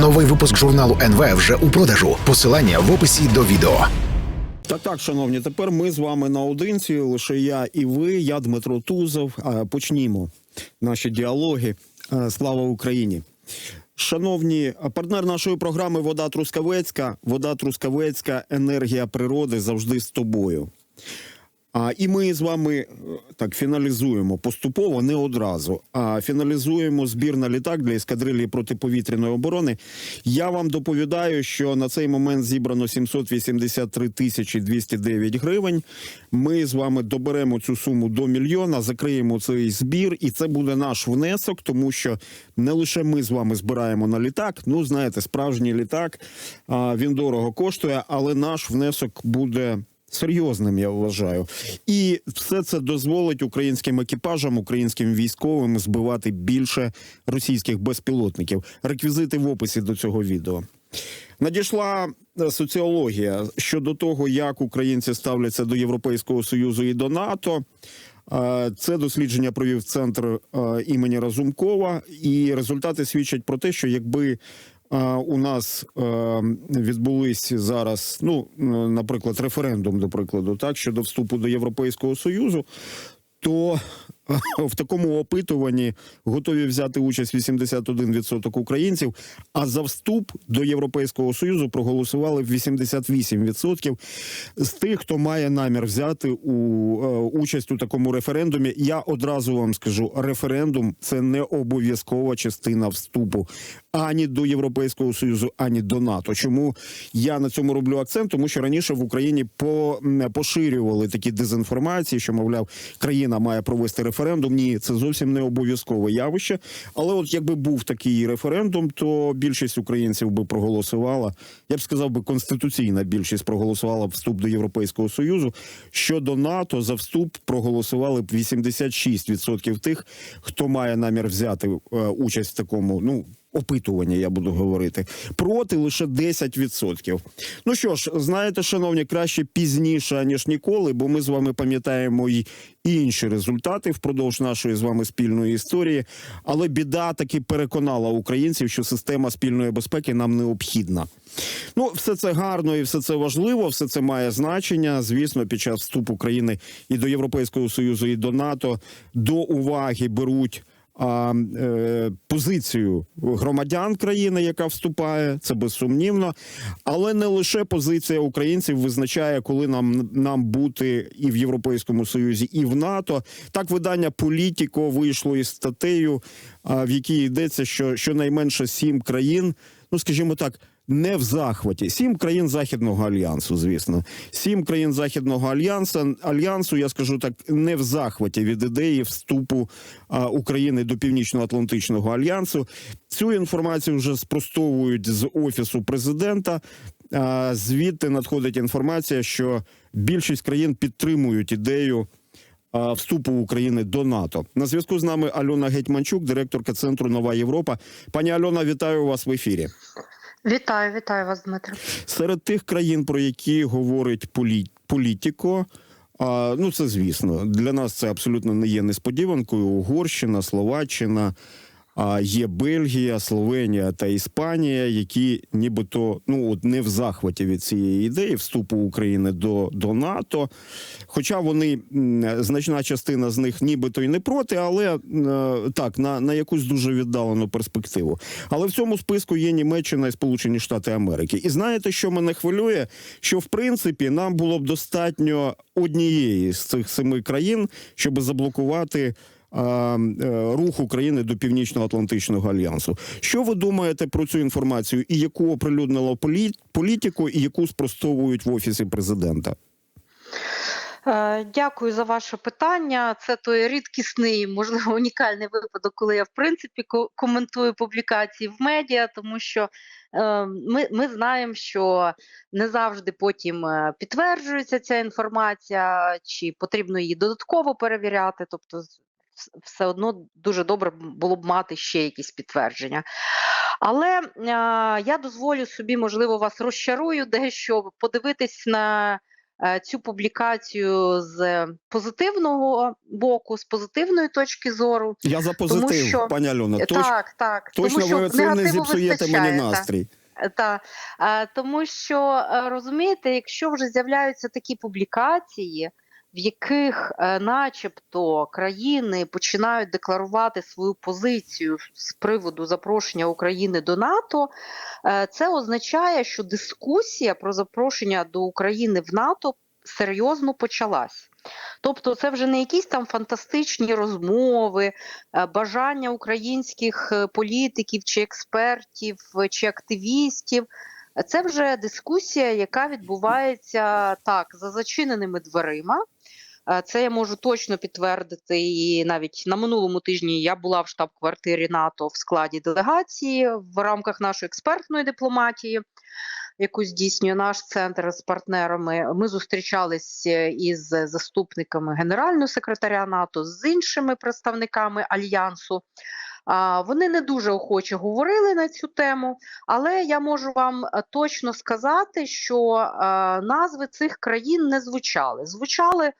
Новий випуск журналу НВ вже у продажу. Посилання в описі до відео. Так, так, шановні, тепер ми з вами наодинці. Лише я і ви. Я Дмитро Тузов. Почнімо наші діалоги. Слава Україні. Шановні, партнер нашої програми Вода Трускавецька. Вода Трускавецька, енергія природи завжди з тобою. А, і ми з вами е, так фіналізуємо поступово, не одразу. А фіналізуємо збір на літак для ескадрилії протиповітряної оборони. Я вам доповідаю, що на цей момент зібрано 783 тисячі 209 гривень. Ми з вами доберемо цю суму до мільйона, закриємо цей збір, і це буде наш внесок, тому що не лише ми з вами збираємо на літак. Ну знаєте, справжній літак він дорого коштує, але наш внесок буде серйозним, я вважаю. І все це дозволить українським екіпажам, українським військовим збивати більше російських безпілотників. Реквізити в описі до цього відео. Надійшла е, соціологія щодо того, як українці ставляться до Європейського союзу і до НАТО. Е, Це дослідження провів центр е, імені Разумкова, і результати свідчать про те, що якби у нас е, відбулись зараз, ну наприклад, референдум, до прикладу, так щодо вступу до Європейського союзу, то в такому опитуванні готові взяти участь 81% українців, а за вступ до Європейського союзу проголосували 88% з тих, хто має намір взяти у е, участь у такому референдумі. Я одразу вам скажу: референдум це не обов'язкова частина вступу ані до Європейського союзу, ані до НАТО. Чому я на цьому роблю акцент? Тому що раніше в Україні по, поширювали такі дезінформації, що мовляв, країна має провести референдум. Ні, це зовсім не обов'язкове явище. Але от якби був такий референдум, то більшість українців би проголосувала. Я б сказав би, конституційна більшість проголосувала вступ до Європейського союзу. Щодо НАТО за вступ проголосували б 86% тих, хто має намір взяти е, участь в такому. Ну опитування, я буду говорити. Проти лише 10%. Ну що ж, знаєте, шановні, краще пізніше, ніж ніколи, бо ми з вами пам'ятаємо і інші результати впродовж нашої з вами спільної історії. Але біда таки переконала українців, що система спільної безпеки нам необхідна. Ну, все це гарно і все це важливо, все це має значення. Звісно, під час вступу України і до Європейського союзу, і до НАТО до уваги беруть а, е, позицію громадян країни, яка вступає, це безсумнівно. Але не лише позиція українців визначає, коли нам, нам бути і в Європейському Союзі, і в НАТО. Так видання Політіко вийшло із статтею, в якій йдеться, що щонайменше сім країн, ну скажімо так. Не в захваті сім країн західного альянсу, звісно, сім країн західного альянсу. Альянсу, я скажу так, не в захваті від ідеї вступу а, України до Північно-Атлантичного альянсу. Цю інформацію вже спростовують з офісу президента. А, звідти надходить інформація, що більшість країн підтримують ідею вступу України до НАТО. На зв'язку з нами Альона Гетьманчук, директорка центру Нова Європа. Пані Альона, вітаю вас в ефірі. Вітаю, вітаю вас, Дмитро. Серед тих країн, про які говорить полі... політико, а, ну це звісно, для нас це абсолютно не є несподіванкою. Угорщина, Словаччина, є Бельгія, Словенія та Іспанія, які нібито ну от не в захваті від цієї ідеї вступу України до, до НАТО. Хоча вони значна частина з них нібито і не проти, але е, так на, на якусь дуже віддалену перспективу. Але в цьому списку є Німеччина і Сполучені Штати Америки. І знаєте, що мене хвилює? Що в принципі нам було б достатньо однієї з цих семи країн, щоб заблокувати. Е, Рух України до Північно-Атлантичного альянсу. Що ви думаєте про цю інформацію, і яку оприлюднила політику, і яку спростовують в офісі президента? Е, Дякую за ваше питання. Це той рідкісний, можливо, унікальний випадок, коли я в принципі ко- коментую публікації в медіа, тому що е, ми, ми знаємо, що не завжди потім підтверджується ця інформація, чи потрібно її додатково перевіряти. Тобто, все одно дуже добре було б мати ще якісь підтвердження. Але е, я дозволю собі, можливо, вас розчарую дещо подивитись на е, цю публікацію з позитивного боку, з позитивної точки зору. Я за позитив, що- пані Альона. Точ, так, так. точно тому що ви цим не зіпсуєте мені настрій. Та, е, тому що е, розумієте, якщо вже з'являються такі публікації, в яких, е, начебто, країни починають декларувати свою позицію з приводу запрошення України до НАТО, е, це означає, що дискусія про запрошення до України в НАТО серйозно почалась. Тобто, це вже не якісь там фантастичні розмови, е, бажання українських політиків чи експертів чи активістів. Це вже дискусія, яка відбувається так за зачиненими дверима. Е, Це я можу точно підтвердити. І навіть на минулому тижні я була в штаб-квартирі НАТО в складі делегації в рамках нашої експертної дипломатії, яку здійснює наш центр з партнерами. Ми зустрічались із заступниками генерального секретаря НАТО з іншими представниками альянсу. Вони не дуже охоче говорили на цю тему, але я можу вам е, точно сказати, що е, назви цих країн не звучали. Звучали е,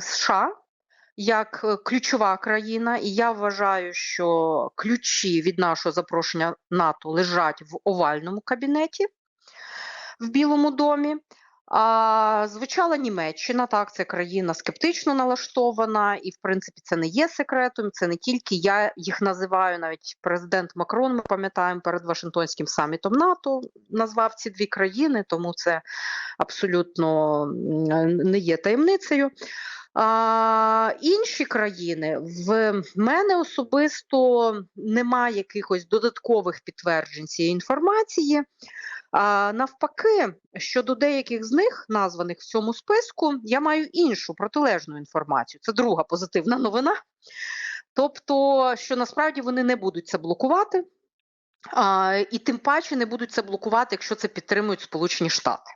США як ключова країна, і я вважаю, що ключі від нашого запрошення НАТО лежать в овальному кабінеті в Білому домі. А, звучала Німеччина, так, це країна скептично налаштована, і в принципі це не є секретом. Це не тільки я їх називаю, навіть президент Макрон. Ми пам'ятаємо перед Вашингтонським самітом НАТО назвав ці дві країни, тому це абсолютно не є таємницею. А, інші країни в мене особисто немає якихось додаткових підтверджень цієї інформації. А, навпаки, щодо деяких з них, названих в цьому списку, я маю іншу протилежну інформацію. Це друга позитивна новина. Тобто, що насправді вони не будуть це блокувати, а, і тим паче не будуть це блокувати, якщо це підтримують Сполучені Штати.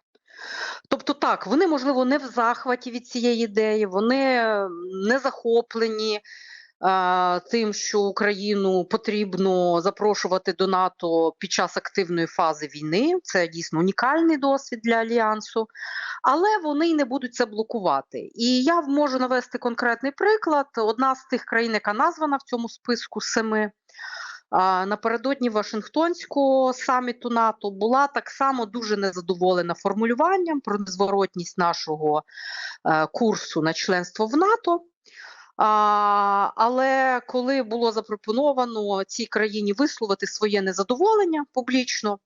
Тобто, так, вони, можливо, не в захваті від цієї ідеї, вони не захоплені тим, що Україну потрібно запрошувати до НАТО під час активної фази війни. Це дійсно унікальний досвід для альянсу, але вони й не будуть це блокувати. І я можу навести конкретний приклад. Одна з тих країн, яка названа в цьому списку семи. Напередодні Вашингтонського саміту НАТО була так само дуже незадоволена формулюванням про незворотність нашого е, курсу на членство в НАТО. А, але коли було запропоновано цій країні висловити своє незадоволення публічно,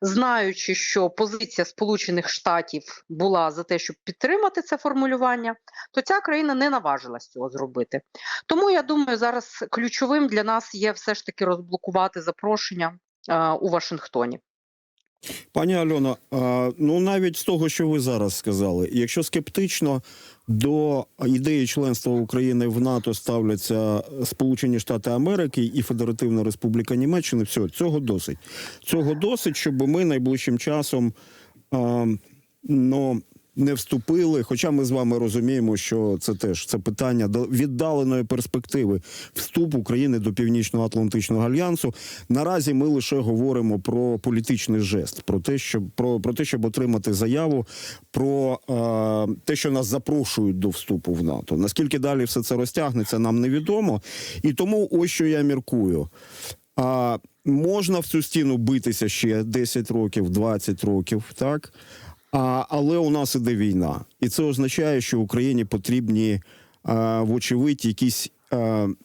знаючи, що позиція Сполучених Штатів була за те, щоб підтримати це формулювання, то ця країна не наважилась цього зробити. Тому я думаю, зараз ключовим для нас є все ж таки розблокувати запрошення е, у Вашингтоні. Пані Альона, ну навіть з того, що ви зараз сказали, якщо скептично до ідеї членства України в НАТО ставляться Сполучені Штати Америки і Федеративна Республіка Німеччини, все, цього досить. Цього досить, щоб ми найближчим часом ну, не вступили. Хоча ми з вами розуміємо, що це теж це питання до віддаленої перспективи вступу України до Північно-Атлантичного альянсу. Наразі ми лише говоримо про політичний жест, про те, щоб про, про те, щоб отримати заяву про е, те, що нас запрошують до вступу в НАТО. Наскільки далі все це розтягнеться, нам невідомо. І тому ось що я міркую. А, можна в цю стіну битися ще 10 років, 20 років, так? А, але у нас іде війна, і це означає, що Україні потрібні, а, вочевидь, якісь.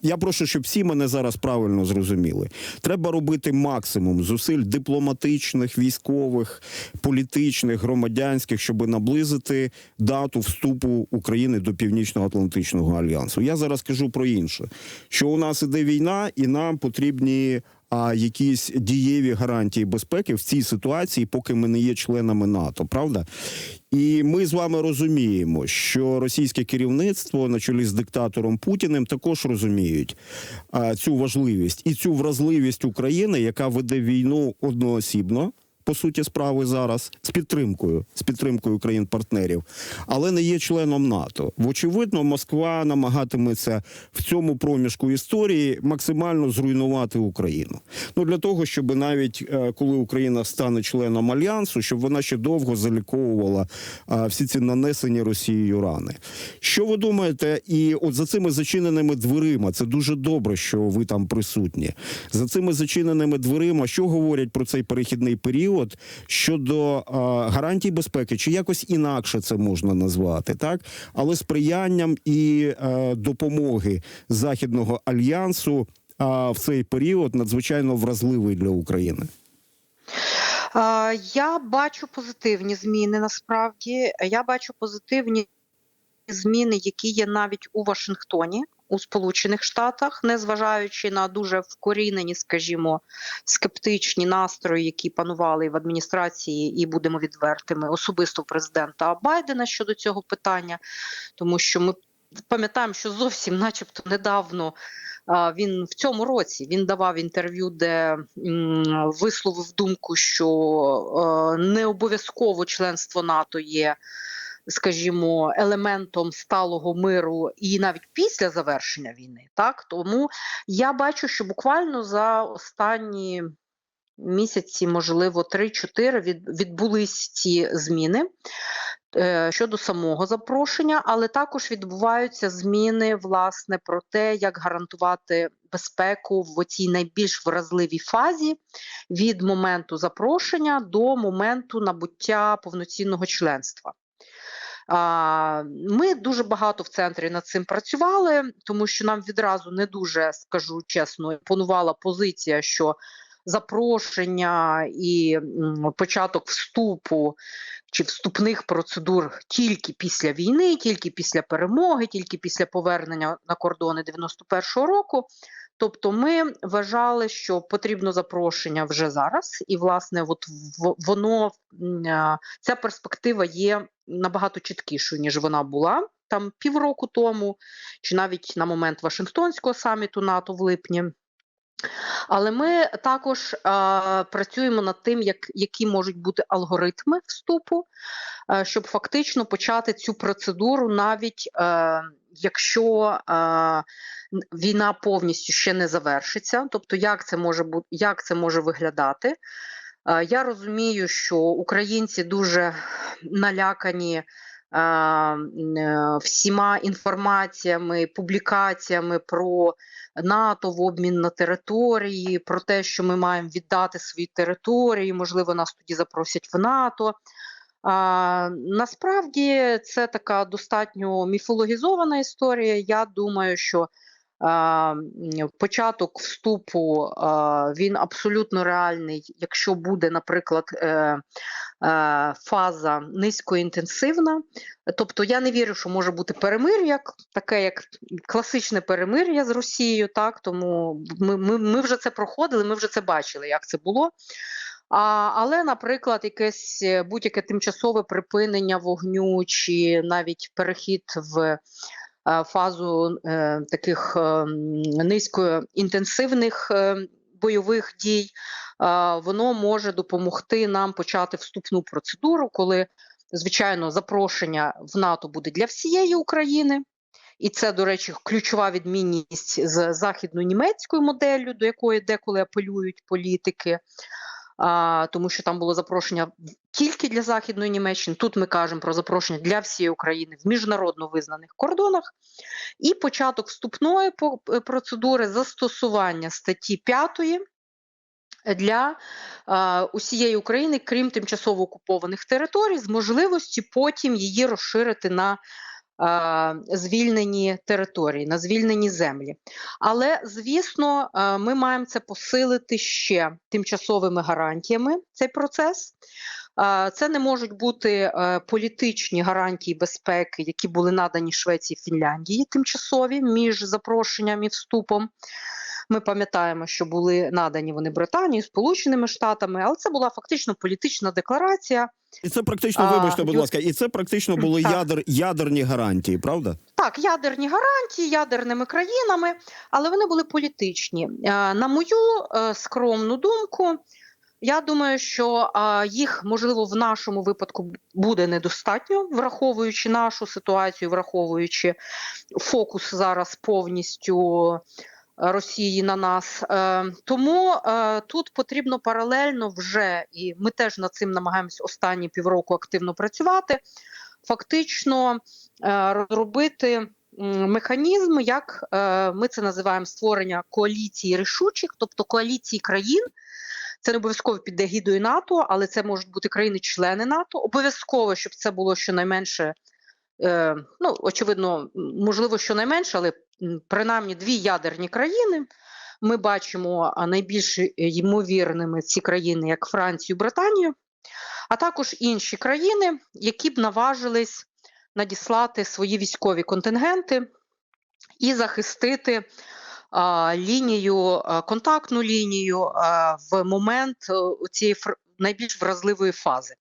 Я прошу, щоб всі мене зараз правильно зрозуміли. Треба робити максимум зусиль дипломатичних, військових, політичних, громадянських, щоб наблизити дату вступу України до Північно-Атлантичного альянсу. Я зараз кажу про інше: що у нас іде війна, і нам потрібні а якісь дієві гарантії безпеки в цій ситуації, поки ми не є членами НАТО, правда? І ми з вами розуміємо, що російське керівництво на чолі з диктатором Путіним також розуміють а, цю важливість і цю вразливість України, яка веде війну одноосібно. По суті справи зараз з підтримкою з підтримкою країн-партнерів, але не є членом НАТО. Вочевидно, Москва намагатиметься в цьому проміжку історії максимально зруйнувати Україну. Ну для того, щоб навіть е, коли Україна стане членом альянсу, щоб вона ще довго заліковувала е, всі ці нанесені Росією рани. Що ви думаєте? І от за цими зачиненими дверима, це дуже добре, що ви там присутні. За цими зачиненими дверима, що говорять про цей перехідний період щодо е, гарантій безпеки, чи якось інакше це можна назвати, так? Але сприянням і е, допомоги західного альянсу а в цей період надзвичайно вразливий для України. Я бачу позитивні зміни насправді. Я бачу позитивні зміни, які є навіть у Вашингтоні, у Сполучених Штатах, незважаючи на дуже вкорінені, скажімо, скептичні настрої, які панували в адміністрації, і будемо відвертими, особисто президента Байдена щодо цього питання, тому що ми пам'ятаємо, що зовсім, начебто, недавно. Він в цьому році він давав інтерв'ю, де висловив думку, що е, не обов'язково членство НАТО є, скажімо, елементом сталого миру і навіть після завершення війни. Так тому я бачу, що буквально за останні місяці, можливо, 3-4 від, відбулись ці зміни е, щодо самого запрошення, але також відбуваються зміни власне про те, як гарантувати безпеку в цій найбільш вразливій фазі від моменту запрошення до моменту набуття повноцінного членства. Ми дуже багато в центрі над цим працювали, тому що нам відразу не дуже скажу чесно, імпонувала позиція, що запрошення і початок вступу чи вступних процедур тільки після війни, тільки після перемоги, тільки після повернення на кордони 91-го року. Тобто ми вважали, що потрібно запрошення вже зараз, і власне, от воно ця перспектива є набагато чіткішою, ніж вона була там півроку тому, чи навіть на момент Вашингтонського саміту НАТО в липні. Але ми також е, працюємо над тим, як, які можуть бути алгоритми вступу, е, щоб фактично почати цю процедуру, навіть е, якщо е, війна повністю ще не завершиться. Тобто, як це може бути, як це може виглядати? Е, я розумію, що українці дуже налякані. е, е, Всіма інформаціями, публікаціями про НАТО в обмін на території, про те, що ми маємо віддати свої території, можливо, нас тоді запросять в НАТО. А, насправді це така достатньо міфологізована історія. Я думаю, що початок вступу він абсолютно реальний, якщо буде, наприклад, е, е, фаза низькоінтенсивна. Тобто я не вірю, що може бути перемир'я, таке як класичне перемир'я з Росією, так тому ми, ми, ми вже це проходили, ми вже це бачили, як це було. А, але, наприклад, якесь е, будь-яке тимчасове припинення вогню чи навіть перехід в фазу е, таких е, низькоінтенсивних е, бойових дій, е, воно може допомогти нам почати вступну процедуру, коли, звичайно, запрошення в НАТО буде для всієї України. І це, до речі, ключова відмінність з західно-німецькою моделлю, до якої деколи апелюють політики, тому що там було запрошення тільки для Західної Німеччини. Тут ми кажемо про запрошення для всієї України в міжнародно визнаних кордонах. І початок вступної е, процедури застосування статті 5 для усієї України, крім тимчасово окупованих територій, з можливості потім її розширити на звільнені території, на звільнені землі. Але, звісно, ми маємо це посилити ще тимчасовими гарантіями цей процес. Це не можуть бути е, політичні гарантії безпеки, які були надані Швеції і Фінляндії, тимчасові між запрошенням і вступом. Ми пам'ятаємо, що були надані вони Британії, Сполученими Штатами, але це була фактично політична декларація. І це практично, вибачте, будь ласка, і це практично були Так. ядер, ядерні гарантії, правда? Так, ядерні гарантії ядерними країнами, але вони були політичні. Е, На мою е, скромну думку, Я думаю, що їх можливо в нашому випадку буде недостатньо, враховуючи нашу ситуацію, враховуючи фокус зараз повністю е, Росії на нас. Е, тому е, тут потрібно паралельно вже, і ми теж над цим намагаємось останні півроку активно працювати. Фактично е, розробити механізм, як ми це називаємо створення коаліції рішучих, тобто коаліції країн. Це не обов'язково під егідою НАТО, але це можуть бути країни-члени НАТО. Обов'язково, щоб це було щонайменше, ну очевидно, можливо, щонайменше, але принаймні дві ядерні країни. Ми бачимо найбільш е, ймовірними ці країни, як Францію, Британію, а також інші країни, які б наважились надіслати свої військові контингенти і захистити а, лінію, а, контактну лінію а, в момент е, цієї найбільш вразливої фази.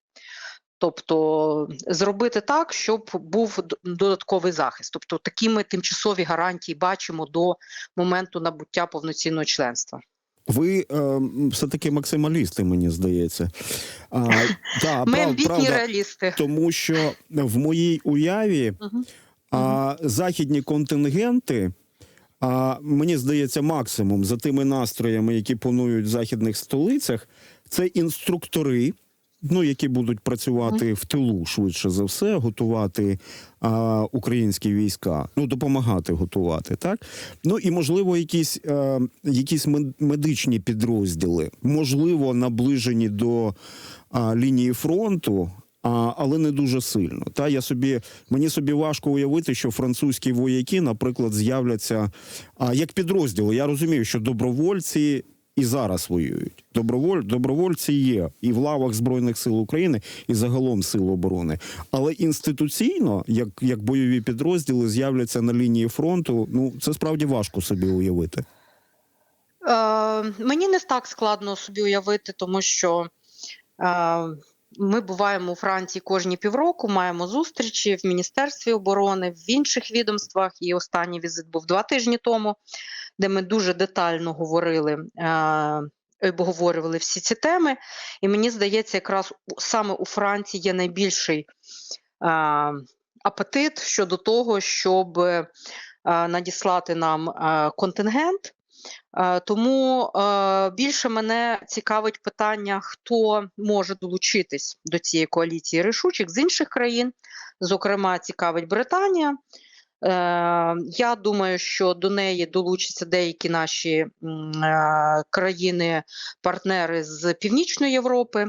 Тобто зробити так, щоб був додатковий захист. Тобто такі ми тимчасові гарантії бачимо до моменту набуття повноцінного членства. Ви е, все-таки максималісти, мені здається. А, та, Ми прав- амбітні правда, реалісти. тому що в моїй уяві а, західні контингенти. А мені здається, максимум за тими настроями, які панують в західних столицях, це інструктори, ну які будуть працювати в тилу швидше за все, готувати а, українські війська, ну допомагати готувати, так ну і можливо, якісь, е, якісь медичні підрозділи, можливо, наближені до а, лінії фронту. А, але не дуже сильно. Та я собі мені собі важко уявити, що французькі вояки, наприклад, з'являться а, як підрозділи. Я розумію, що добровольці і зараз воюють. Доброволь, добровольці є і в лавах Збройних сил України, і загалом сил оборони. Але інституційно, як, як бойові підрозділи, з'являться на лінії фронту. Ну це справді важко собі уявити. Е, мені не так складно собі уявити, тому що е, ми буваємо у Франції кожні півроку, маємо зустрічі в Міністерстві оборони, в інших відомствах. І останній візит був два тижні тому, де ми дуже детально говорили. Е, Обговорювали всі ці теми, і мені здається, якраз саме у Франції є найбільший е, апетит щодо того, щоб е, надіслати нам е, контингент. Е, Тому е, більше мене цікавить питання, хто може долучитись до цієї коаліції рішучих з інших країн. Зокрема, цікавить Британія. Е, Я думаю, що до неї долучаться деякі наші е, країни-партнери з Північної Європи.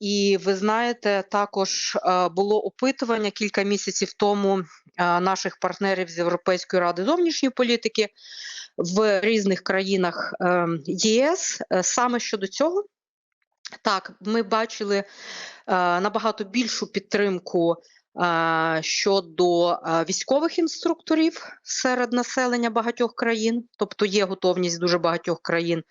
І ви знаєте, також е, було опитування кілька місяців тому е, наших партнерів з Європейської ради зовнішньої політики в різних країнах е, ЄС е, саме щодо цього. Так, ми бачили е, набагато більшу підтримку е, щодо військових інструкторів серед населення багатьох країн, тобто є готовність дуже багатьох країн,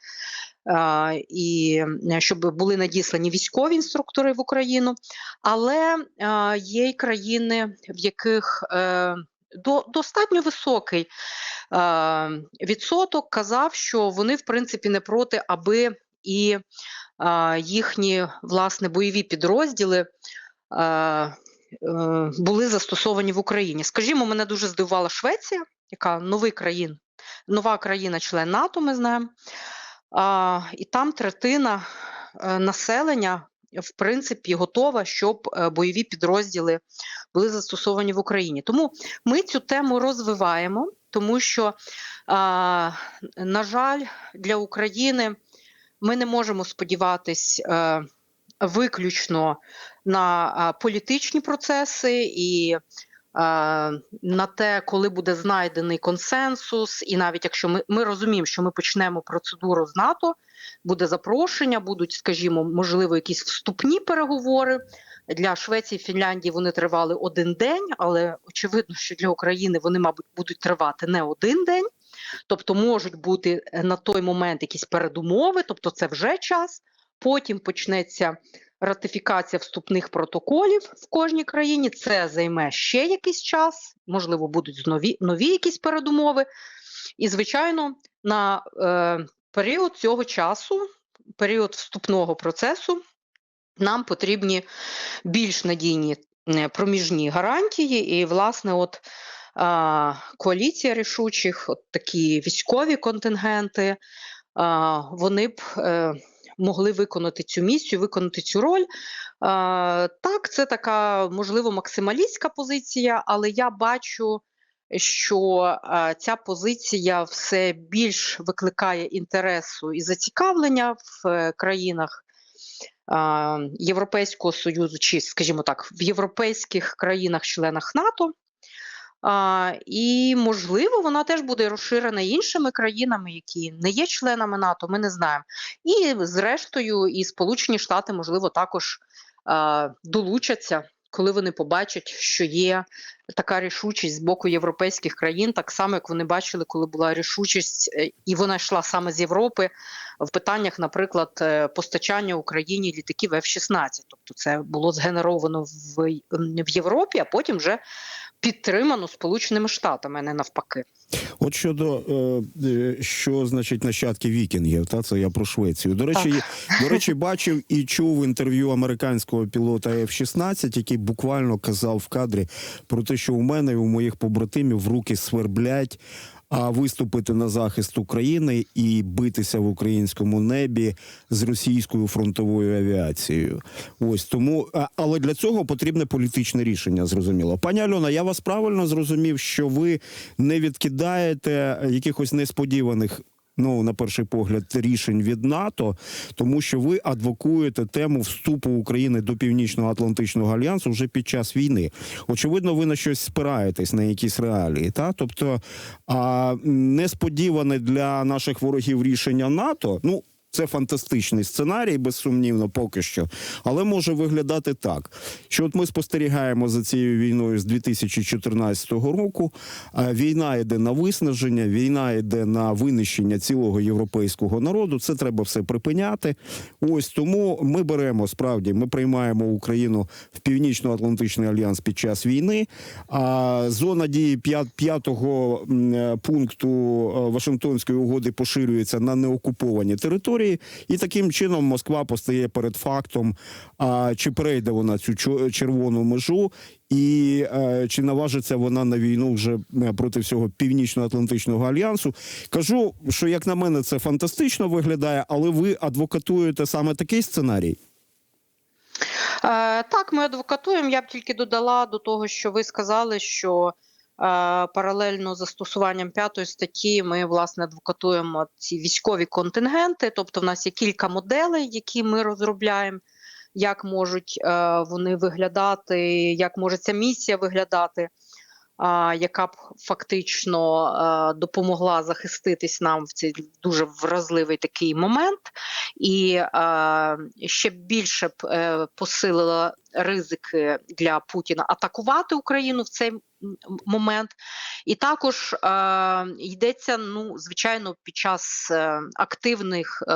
і е, щоб були надіслані військові інструктори в Україну, але є й країни, в яких е, до, достатньо високий відсоток казав, що вони в принципі не проти, аби і їхні власне бойові підрозділи. Е, були застосовані в Україні. Скажімо, мене дуже здивувала Швеція, яка новий країн, нова країна-член НАТО, ми знаємо. І там третина е, населення, в принципі, готова, щоб е, бойові підрозділи були застосовані в Україні. Тому ми цю тему розвиваємо, тому що, на жаль, для України ми не можемо сподіватись виключно на політичні процеси і на те, коли буде знайдений консенсус, і навіть якщо ми, ми розуміємо, що ми почнемо процедуру з НАТО, буде запрошення, будуть, скажімо, можливо, якісь вступні переговори. Для Швеції, Фінляндії вони тривали один день, але очевидно, що для України вони, мабуть, будуть тривати не один день. Тобто можуть бути е, на той момент якісь передумови, тобто це вже час. Потім почнеться ратифікація вступних протоколів в кожній країні. Це займе ще якийсь час, можливо, будуть нові, нові якісь передумови. І, звичайно, на е, період цього часу період вступного процесу нам потрібні більш надійні е, проміжні гарантії. І, власне, от а, коаліція рішучих, от такі військові контингенти, а, вони б е, могли виконати цю місію, виконати цю роль. Так, це така, можливо, максималістська позиція, але я бачу, що ця позиція все більш викликає інтересу і зацікавлення в е, країнах. Європейського союзу, чи, скажімо так, в європейських країнах-членах НАТО, і можливо, вона теж буде розширена іншими країнами, які не є членами НАТО. Ми не знаємо. І зрештою, і Сполучені Штати, можливо, також долучаться, коли вони побачать, що є така рішучість з боку європейських країн, так само як вони бачили, коли була рішучість, е, і вона йшла саме з Європи в питаннях, наприклад, е, постачання Україні літаків F-16. Тобто, це було згенеровано в, в Європі, а потім вже підтримано Сполученими Штатами, а не навпаки. От щодо е, е, що значить нащадки вікінгів, та це я про Швецію. До речі, до речі, бачив і чув інтерв'ю американського пілота F-16, який буквально казав в кадрі про те, що у мене і у моїх побратимів руки сверблять. А виступити на захист України і битися в українському небі з російською фронтовою авіацією. Ось тому, але для цього потрібне політичне рішення. Зрозуміло, пані Альона. Я вас правильно зрозумів, що ви не відкидаєте якихось несподіваних. Ну, на перший погляд, рішень від НАТО, тому що ви адвокуєте тему вступу України до Північно-Атлантичного альянсу вже під час війни. Очевидно, ви на щось спираєтесь на якісь реалії. Та тобто, а несподіване для наших ворогів рішення НАТО. Ну це фантастичний сценарій, безсумнівно, поки що, але може виглядати так, що от ми спостерігаємо за цією війною з 2014 року. Війна йде на виснаження, війна йде на винищення цілого європейського народу. Це треба все припиняти. Ось тому ми беремо справді, ми приймаємо Україну в Північно-Атлантичний альянс під час війни. А зона дії п'ятого е, пункту е, Вашингтонської угоди поширюється на неокуповані території, і таким чином Москва постає перед фактом, а чи перейде вона цю червону межу. І е, чи наважиться вона на війну вже е, проти всього північно-атлантичного альянсу? Кажу, що як на мене це фантастично виглядає, але ви адвокатуєте саме такий сценарій. Е, так, ми адвокатуємо. Я б тільки додала до того, що ви сказали, що паралельно застосуванням п'ятої статті ми власне адвокатуємо ці військові контингенти. Тобто, в нас є кілька моделей, які ми розробляємо. Як можуть е, вони виглядати, як може ця місія виглядати, яка б фактично е, допомогла захиститись нам в цей дуже вразливий такий момент, і е, ще більше б посилила ризики для Путіна атакувати Україну в цей момент. І також е, йдеться, ну, звичайно, під час е, активних е,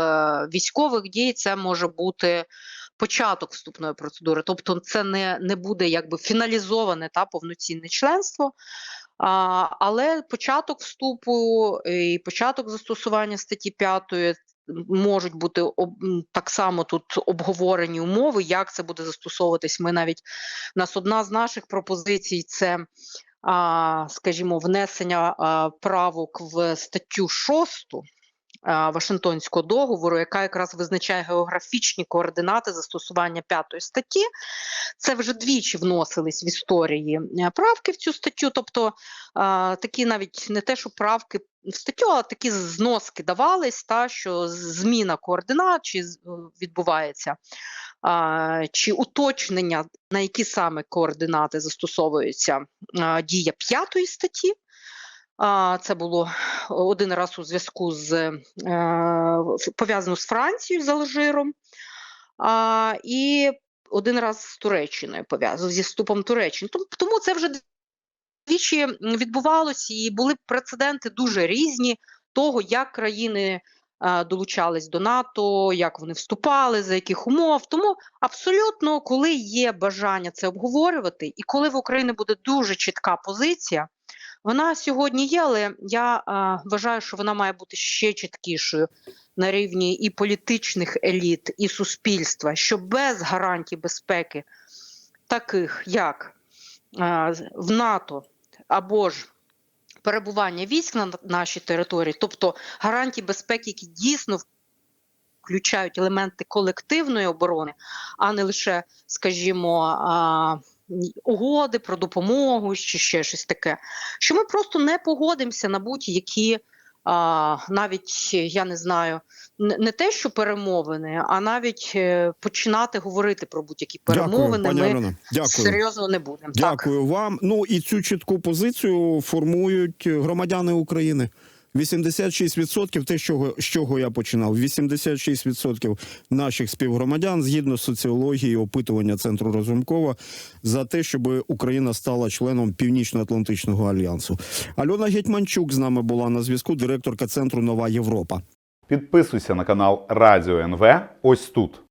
військових дій це може бути початок вступної процедури. Тобто, це не, не буде якби фіналізоване та повноцінне членство. А, але початок вступу і початок застосування статті 5 можуть бути так само тут обговорені умови, як це буде застосовуватись. Ми навіть у нас одна з наших пропозицій це. Скажімо, внесення правок в статтю 6 а, Вашингтонського договору, яка якраз визначає географічні координати застосування п'ятої статті. Це вже двічі вносились в історії е, правки в цю статтю. Тобто такі навіть не те, що правки статтю, а такі зноски давались, та що зміна координат чи е, відбувається, а, чи уточнення, на які саме координати застосовується а, дія п'ятої статті. А, Це було один раз у зв'язку з е, пов'язано з Францією з Алжиром, а, і один раз з Туреччиною пов'язано зі вступом Туреччини. Тому це вже двічі відбувалося, і були прецеденти дуже різні того, як країни е, долучались до НАТО, як вони вступали, за яких умов. Тому абсолютно, коли є бажання це обговорювати, і коли в Україні буде дуже чітка позиція, Вона сьогодні є, але я е, вважаю, що вона має бути ще чіткішою на рівні і політичних еліт, і суспільства, що без гарантій безпеки, таких як е, в НАТО або ж перебування військ на нашій території, тобто гарантії безпеки, які дійсно включають елементи колективної оборони, а не лише, скажімо, угоди про допомогу чи ще щось таке. Що ми просто не погодимося на будь-які. А, навіть я не знаю, не, те, що перемовини, а навіть е, починати говорити про будь-які перемовини. Дякую, ми. Дякую. серйозно не будемо. Так. Дякую вам. Ну і цю чітку позицію формують громадяни України. 86% те, чого, з чого я починав. 86% наших співгромадян, згідно з соціології опитування центру Разумкова, за те, щоб Україна стала членом Північно-Атлантичного альянсу. Альона Гетьманчук з нами була на зв'язку, директорка центру Нова Європа. Підписуйся на канал Радіо НВ ось тут.